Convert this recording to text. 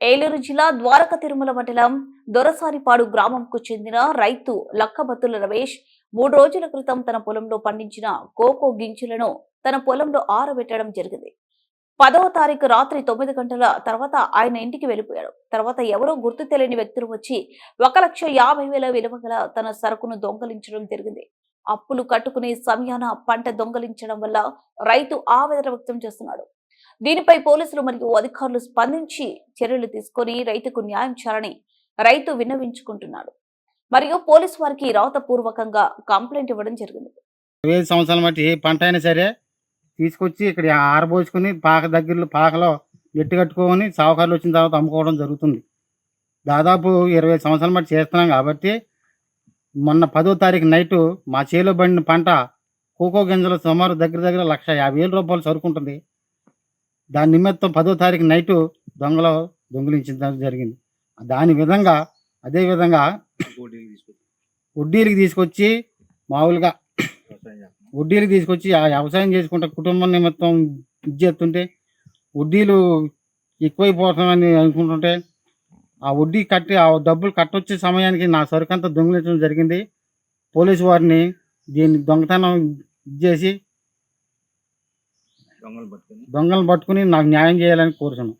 ఏలూరు జిల్లా ద్వారక తిరుమల మండలం దొరసారిపాడు గ్రామంకు చెందిన రైతు లక్కబత్తుల రమేష్ మూడు రోజుల క్రితం తన పొలంలో పండించిన కోకో గింజలను తన పొలంలో ఆరబెట్టడం జరిగింది. పదవ తారీఖు రాత్రి తొమ్మిది గంటల తర్వాత ఆయన ఇంటికి వెళ్ళిపోయాడు. తర్వాత ఎవరో గుర్తు తెలియని వ్యక్తులు వచ్చి ఒక లక్ష యాభై వేల విలువ గల తన సరుకును దొంగలించడం జరిగింది. అప్పులు కట్టుకునే సమయాన పంట దొంగలించడం వల్ల రైతు ఆవేదన వ్యక్తం చేస్తున్నాడు. దీనిపై పోలీసులు మరియు అధికారులు స్పందించి చర్యలు తీసుకొని రైతుకు న్యాయం చేయాలని రైతు విన్నవించుకుంటున్నాడు. మరియు పోలీసు వారికి రాతపూర్వకంగా కంప్లైంట్ ఇవ్వడం జరిగింది. ఇరవై ఐదు సంవత్సరాల బట్టి ఏ పంట అయినా సరే తీసుకొచ్చి ఇక్కడ ఆరబోసుకొని పాక దగ్గరలో పాకలో ఎట్టు కట్టుకొని సావుకారులు వచ్చిన తర్వాత అమ్ముకోవడం జరుగుతుంది. దాదాపు ఇరవై ఐదు సంవత్సరాల బట్టి చేస్తున్నాం కాబట్టి మొన్న పదో తారీఖు నైటు మా చేలో పండిన పంట కోకో గింజలు సుమారు దగ్గర దగ్గర లక్ష యాభై వేల రూపాయలు సరుకుంటుంది. దాని నిమిత్తం పదో తారీఖు నైటు దొంగల దొంగిలించడం జరిగింది. దాని విధంగా అదే విధంగా వడ్డీలకి తీసుకొచ్చి మామూలుగా వడ్డీలకు తీసుకొచ్చి ఆ వ్యవసాయం చేసుకుంటే కుటుంబం నిమిత్తం ఇది చేస్తుంటే వడ్డీలు ఎక్కువైపోతామని అనుకుంటుంటే ఆ వడ్డీ కట్టి ఆ డబ్బులు కట్టొచ్చే సమయానికి నా సరుకంతా దొంగిలించడం జరిగింది. పోలీసు వారిని దీన్ని దొంగతనం ఇది చేసి దొంగలు పట్టుకొని పట్టుకుని నాకు న్యాయం చేయాలని కోరుతున్నాను